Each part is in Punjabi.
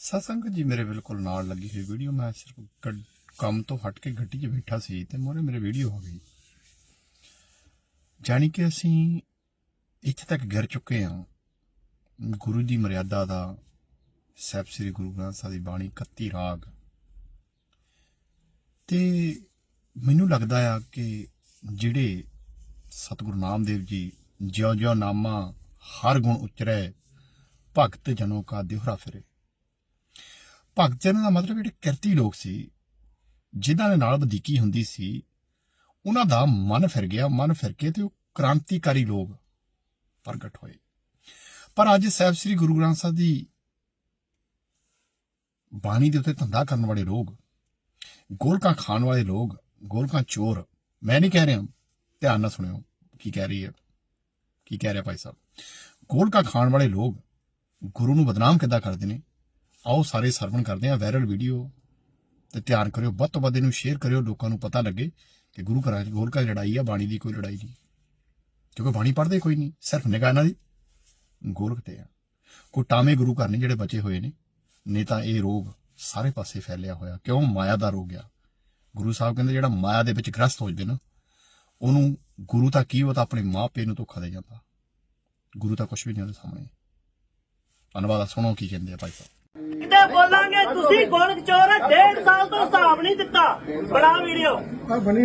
ਸਤਸੰਗ ਜੀ ਮੇਰੇ ਬਿਲਕੁਲ ਨਾਲ ਲੱਗੀ ਹੋਈ ਵੀਡੀਓ। ਮੈਂ ਸਿਰਫ ਗੱਡ- ਕੰਮ ਤੋਂ ਹਟ ਕੇ ਗੱਡੀ 'ਚ ਬੈਠਾ ਸੀ ਤੇ ਮੋਰੇ ਮੇਰੇ ਵੀਡੀਓ ਹੋ ਗਈ। ਜਾਣੀ ਕਿ ਅਸੀਂ ਇੱਥੇ ਤੱਕ ਗਿਰ ਚੁੱਕੇ ਹਾਂ। ਗੁਰੂ ਦੀ ਮਰਿਆਦਾ ਦਾ ਸਾਹਿਬ ਸ੍ਰੀ ਗੁਰੂ ਗ੍ਰੰਥ ਸਾਹਿਬ ਦੀ ਬਾਣੀ 31 ਰਾਗ। ਤੇ ਮੈਨੂੰ ਲੱਗਦਾ ਆ ਕਿ ਜਿਹੜੇ ਸਤਿਗੁਰੂ ਨਾਮਦੇਵ ਜੀ ਜਿਉ ਜਿਉ ਨਾਮਾ ਹਰ ਗੁਣ ਉਚਰੈ, ਭਗਤ ਜਨੋ ਕਾ ਦਿਹਰਾ ਫਿਰੇ। ਭਗਤ ਜਨ ਦਾ ਮਤਲਬ ਜਿਹੜੇ ਕਿਰਤੀ ਲੋਕ ਸੀ, ਜਿਨ੍ਹਾਂ ਦੇ ਨਾਲ ਵਧੀਕੀ ਹੁੰਦੀ ਸੀ, ਉਹਨਾਂ ਦਾ ਮਨ ਫਿਰ ਗਿਆ, ਮਨ ਫਿਰ ਕੇ ਤੇ ਉਹ ਕ੍ਰਾਂਤੀਕਾਰੀ ਲੋਕ ਪ੍ਰਗਟ ਹੋਏ। ਪਰ ਅੱਜ ਸਾਹਿਬ ਸ੍ਰੀ ਗੁਰੂ ਗ੍ਰੰਥ ਸਾਹਿਬ ਦੀ ਬਾਣੀ ਦੇ ਉੱਤੇ ਧੰਦਾ ਕਰਨ ਵਾਲੇ ਲੋਕ, ਗੋਲਕਾਂ ਖਾਣ ਵਾਲੇ ਲੋਕ, ਗੋਲਕਾਂ ਚੋਰ, ਮੈਂ ਨਹੀਂ ਕਹਿ ਰਿਹਾ, ਧਿਆਨ ਨਾਲ ਸੁਣਿਓ ਕੀ ਕਹਿ ਰਹੀ ਹੈ, ਕੀ ਕਹਿ ਰਿਹਾ ਭਾਈ ਸਾਹਿਬ। ਗੋਲਕਾਂ ਖਾਣ ਵਾਲੇ ਲੋਕ ਗੁਰੂ ਨੂੰ ਬਦਨਾਮ ਕਿੱਦਾਂ ਕਰਦੇ ਨੇ? ਆਓ ਸਾਰੇ ਸਰਵਣ ਕਰਦੇ ਹਾਂ ਵਾਇਰਲ ਵੀਡੀਓ ਤੇ ਧਿਆਨ ਕਰਿਓ, ਵੱਧ ਤੋਂ ਵੱਧ ਇਹਨੂੰ ਸ਼ੇਅਰ ਕਰਿਓ, ਲੋਕਾਂ ਨੂੰ ਪਤਾ ਲੱਗੇ ਕਿ ਗੁਰੂ ਘਰਾਂ 'ਚ ਗੋਲਕਾਂ ਲੜਾਈ ਆ, ਬਾਣੀ ਦੀ ਕੋਈ ਲੜਾਈ ਨਹੀਂ। ਕਿਉਂਕਿ ਬਾਣੀ ਪੜ੍ਹਦੇ ਕੋਈ ਨਹੀਂ, ਸਿਰਫ ਨਿਗਾਹ ਇਹਨਾਂ ਦੀ ਗੋਲਕ ਤੇ ਆ। ਕੋਈ ਟਾਵੇਂ ਗੁਰੂ ਘਰ ਨੇ ਜਿਹੜੇ ਬਚੇ ਹੋਏ ਨੇ, ਨਹੀਂ ਤਾਂ ਇਹ ਰੋਗ ਸਾਰੇ ਪਾਸੇ ਫੈਲਿਆ ਹੋਇਆ। ਕਿਉਂ? ਮਾਇਆ ਦਾ ਰੋਗ ਆ। ਗੁਰੂ ਸਾਹਿਬ ਕਹਿੰਦੇ ਜਿਹੜਾ ਮਾਇਆ ਦੇ ਵਿੱਚ ਗ੍ਰਸਤ ਹੋ ਜਵੇ ਨਾ, ਉਹਨੂੰ ਗੁਰੂ ਤਾਂ ਕੀ ਉਹ ਤਾਂ ਆਪਣੇ ਮਾਪੇ ਨੂੰ ਧੋਖਾ ਦੇ ਜਾਂਦਾ। ਗੁਰੂ ਤਾਂ ਕੁਝ ਵੀ ਨਹੀਂ ਉਹਦੇ ਸਾਹਮਣੇ। ਧੰਨਵਾਦ ਸੁਣੋ ਕੀ ਕਹਿੰਦੇ ਆ ਭਾਈ ਸਾਹਿਬ। ਕਿਤੇ ਬੋਲਾਂਗੇ ਤੁਸੀਂ ਗੋਲਕ ਚੋਰ ਆ, ਡੇਢ ਸਾਲ ਤੋਂ ਹਿਸਾਬ ਨਹੀਂ ਦਿੱਤਾ। ਬੜਾ ਵੀਡੀਓ।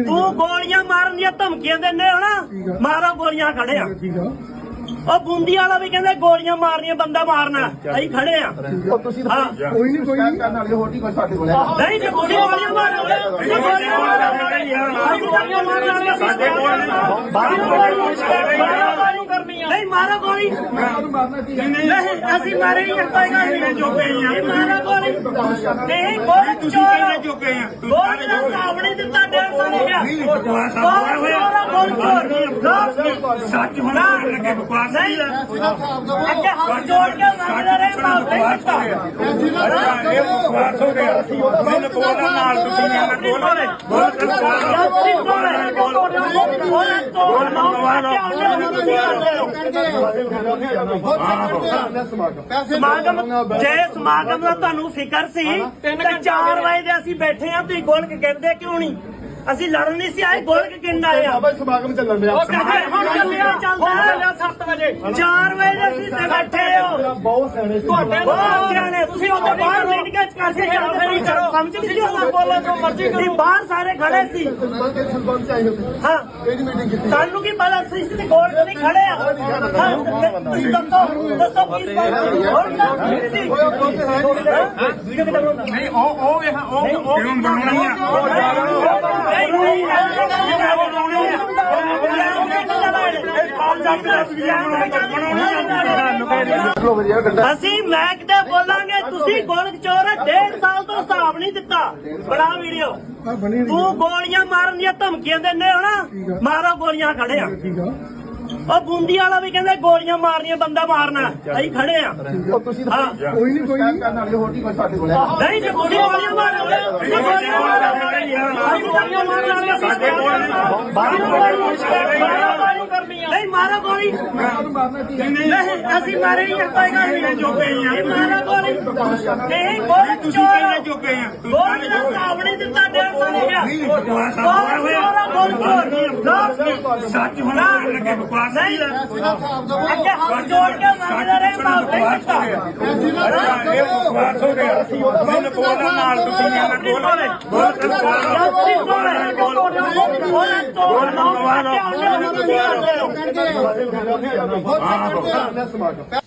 ਤੂੰ ਗੋਲੀਆਂ ਮਾਰਨ ਦੀਆਂ ਧਮਕੀਆਂ ਦਿੰਦੇ ਹੋ ਨਾ? ਮਾਰੋ ਗੋਲੀਆਂ ਖੜੇ ਆ। ਉਹ ਬੂੰਦੀ ਵਾਲਾ ਵੀ ਕਹਿੰਦੇ ਗੋਲੀਆਂ ਮਾਰਨੀਆਂ ਬੰਦਾ ਮਾਰਨਾ। ਅਸੀਂ ਖੜੇ ਆ। ਉਹ ਤੁਸੀਂ ਕੋਈ ਨਹੀਂ ਕੋਈ ਨਹੀਂ ਕਰਨ ਵਾਲੇ ਹੋਰ ਨਹੀਂ ਕੋਈ ਸਾਡੇ ਕੋਲ ਨਹੀਂ ਜੇ ਤੁਸੀਂ ਗੋਲੀਆਂ ਮਾਰੋਗੇ ਤੁਸੀਂ ਗੋਲੀਆਂ ਮਾਰੋਗੇ ਮਾਰਾਂਗੇ ਸਾਡੇ ਕੋਲ ਨਹੀਂ ਮਾਰੋ ਗੋਲੀ ਨਹੀਂ ਅਸੀਂ ਮਾਰੇ ਨਹੀਂ ਕੋਈ ਗੱਲ ਨਹੀਂ। ਜੋਗੇ ਆ। ਮਾਰੋ ਗੋਲੀ ਨਹੀਂ ਗੋਲੀ ਤੁਸੀਂ ਕਹਿੰਦੇ ਜੋਗੇ ਆ ਗੋਲੀ ਦਾ ਦਿੱਤਾ ਡੇਢ ਹੋਇਆ ਚੋਰ ਸੱਚ ਹੋਣਾ ਲੱਗੇ ਬਕਵਾਸ ਨਹੀਂ। ਅੱਗੇ ਹੱਥ ਜੋੜ ਕੇ ਮੰਗਦੇ ਰਹੇ ਮਾਫ ਦਿੱਤਾ ਇਹ ਬਕਵਾਸ ਹੋ ਗਿਆ। ਮੈਨੂੰ ਬੋਲਣ ਨਾਲ ਤੁਸੀਂ ਨਾ ਬੋਲੋ ਬੋਲ ਸਮਾਗਮ ਜੇ ਸਮਾਗਮ ਦਾ ਤੁਹਾਨੂੰ ਫਿਕਰ ਸੀ ਤੇ 4 ਵਜੇ ਦੇ ਅਸੀਂ ਬੈਠੇ ਆ ਤੁਸੀਂ ਗੋਲਕ ਕਹਿੰਦੇ ਕਿਉਂ ਨਹੀਂ ਅਸੀਂ ਲੜਨ ਨਹੀਂ ਸੀ ਆਏ ਗੋਲਕ ਕਿੰਨਾ ਆਏ ਆ ਬਾਬਾ ਸਮਾਗਮ ਚੱਲਣ ਡਿਆ ਉਹ ਕਹਿੰਦੇ ਹੁਣ ਚੱਲਿਆ ਚੱਲਦਾ 7 ਵਜੇ 4 ਵਜੇ ਅਸੀਂ ਤੇ ਬੈਠੇ ਹੋ ਬਹੁਤ ਸਿਆਣੇ ਤੁਹਾਡੇ ਬਹੁਤ ਸਿਆਣੇ। ਤੁਸੀਂ ਉੱਥੇ ਬਾਹਰ ਮੀਟਿੰਗਾਂ ਚ ਕਰਕੇ ਜਾਂਦੇ ਨਹੀਂ ਕਰੋ। ਸਮਝ ਨਹੀਂ ਆਉਂਦਾ ਬੋਲੋ ਜੋ ਮਰਜ਼ੀ ਕਰੋ। ਬਾਹਰ ਸਾਰੇ ਖੜੇ ਸੀ। ਬਲਕਿ ਸਰਪੰਚ ਆਏ ਹੋਏ ਹਾਂ। ਕਿਹੜੀ ਮੀਟਿੰਗ ਕੀਤੀ? ਸਾਨੂੰ ਕੀ ਪਤਾ ਸੀ ਤੇ ਗੋਲ ਤੇ ਨਹੀਂ ਖੜੇ ਆ? ਹਾਂ, ਤੁਸੀਂ ਦੱਸੋ ਦੱਸੋ ਕੀ ਹੋਰ ਨਾ ਸੀ? ਵੀਡੀਓ ਕਿਦਾਂ ਬਣਾਉਂਦਾ? ਨਹੀਂ ਉਹ ਉਹ ਵੇਖ ਉਹ ਉਹ ਕਿਉਂ ਬਣਾਉਣੀ ਆ? ਅਸੀਂ ਮੈਂ ਕਿਤੇ ਬੋਲਾਂਗੇ ਤੁਸੀਂ ਗੋਲਕ ਚੋਰ ਆ, ਡੇਢ ਸਾਲ ਤੋਂ ਹਿਸਾਬ ਨਹੀਂ ਦਿੱਤਾ। ਬੜਾ ਵੀਡੀਓ ਤੂੰ ਗੋਲੀਆਂ ਮਾਰਨ ਦੀਆਂ ਧਮਕੀਆਂ ਦਿੰਦੇ ਹੋ ਨਾ ਮਾਰੋ ਗੋਲੀਆਂ ਖੜੇ ਆ। ਉਹ ਬੂੰਦੀ ਵਾਲਾ ਵੀ ਕਹਿੰਦੇ ਗੋਲੀਆਂ ਮਾਰਨੀਆਂ ਬੰਦਾ ਮਾਰਨਾ ਅਸੀਂ ਖੜੇ ਆ। ਤੁਸੀਂ ਕੋਈ ਨਹੀਂ ਕੋਈ ਨਹੀਂ ਕਰਨ ਵਾਲੇ ਹੋਰ ਨਹੀਂ ਕੋਈ ਸਾਡੇ ਕੋਲ ਹੈਗਾ ਨਹੀਂ ਜੇ ਤੁਸੀਂ ਗੋਲੀਆਂ ਮਾਰੋਗੇ ਤੁਸੀਂ ਗੋਲੀਆਂ ਮਾਰੋਗੇ ਅਸੀਂ ਗੋਲੀਆਂ ਮਾਰਾਂਗੇ ਸਾਡੇ ਕੋਲ ਨਹੀਂ। ਮਾਰੋ ਗੋਲੀ। ਨਹੀਂ ਅਸੀਂ ਮਾਰੇ ਨਹੀਂ ਕੋਈ ਗੱਲ ਨਹੀਂ ਜੋਗੇ ਆ। ਮਾਰੋ ਗੋਲੀ। ਨਹੀਂ ਗੋਲੀ ਤੁਸੀਂ ਕਹਿੰਦੇ ਜੋਗੇ ਆ? ਗੋਲੀ ਦਾ ਨਹੀਂ ਦਿੱਤਾ ਡੇਢ ਸਾਲ ਹੋ ਗਿਆ ਗੋਲੀ ਸੱਚ ਹੋਣਾ ਲੱਗੇ ਬਕਵਾਸ ਨਹੀਂ। ਅੱਗੇ ਹੱਥ ਜੋੜ ਕੇ ਮੰਗਦੇ ਰਹੇ ਮਾਫ ਦਿੱਤਾ ਇਹ ਬਕਵਾਸ ਹੋ ਗਿਆ। ਮੈਨੂੰ ਬੋਲਣ ਨਾਲ ਤੁਸੀਂ ਨਾ ਬੋਲੋ ਬੋਲ ਸਮਾਗਮ